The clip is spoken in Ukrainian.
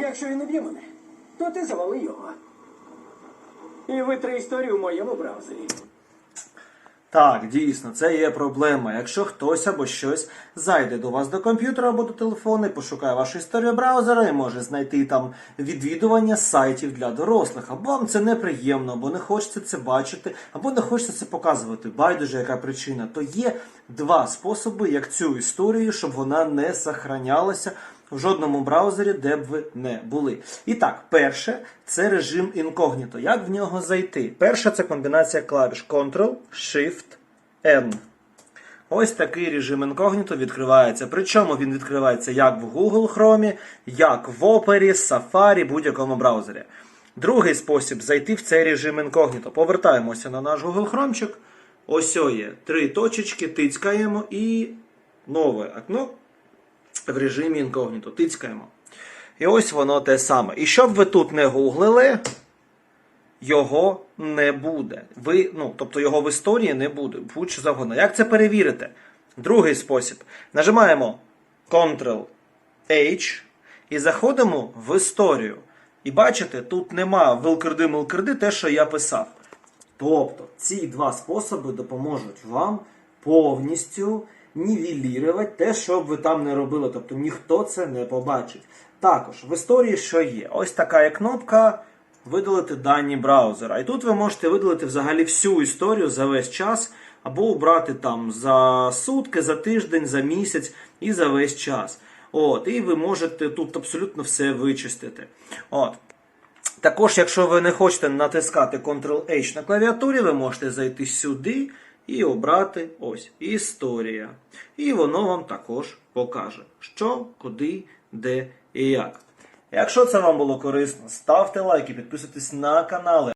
Якщо він не мене, то ти завали його. І витри історію в моєму браузері. Так, дійсно, це є проблема. Якщо хтось або щось зайде до вас до комп'ютера або до телефону, пошукає вашу історію браузера і може знайти там відвідування сайтів для дорослих, або вам це неприємно, або не хочеться це бачити, або не хочеться це показувати. Байдуже, яка причина, то є два способи, як цю історію, щоб вона не сохранялася в жодному браузері, де б ви не були. І так, перше це режим інкогніто. Як в нього зайти? Перше це комбінація клавіш Ctrl, Shift, N. Ось такий режим інкогніто відкривається. Причому він відкривається як в Google Chrome, як в Opera, Safari, будь-якому браузері. Другий спосіб зайти в цей режим інкогніто. Повертаємося на наш Google Chrome. Ось є три точечки, тицькаємо і нове окно в режимі інкогніто. Тицькаємо. І ось воно те саме. І щоб ви тут не гуглили, його не буде. Ви, ну, тобто його в історії не буде. Будь-що завгодно. Як це перевірити? Другий спосіб. Нажимаємо Ctrl-H і заходимо в історію. І бачите, тут нема вилкерди милкерди те, що я писав. Тобто ці два способи допоможуть вам повністю нівелірувати те, що б ви там не робили. Тобто ніхто це не побачить. Також в історії що є? Ось така є кнопка видалити дані браузера. І тут ви можете видалити взагалі всю історію за весь час, або обрати там за сутки, за тиждень, за місяць і за весь час. От, і ви можете тут абсолютно все вичистити. От. Також, якщо ви не хочете натискати Ctrl-H на клавіатурі, ви можете зайти сюди і обрати ось історія. І воно вам також покаже, що, куди, де і як. Якщо це вам було корисно, ставте лайк і підписуйтесь на канали.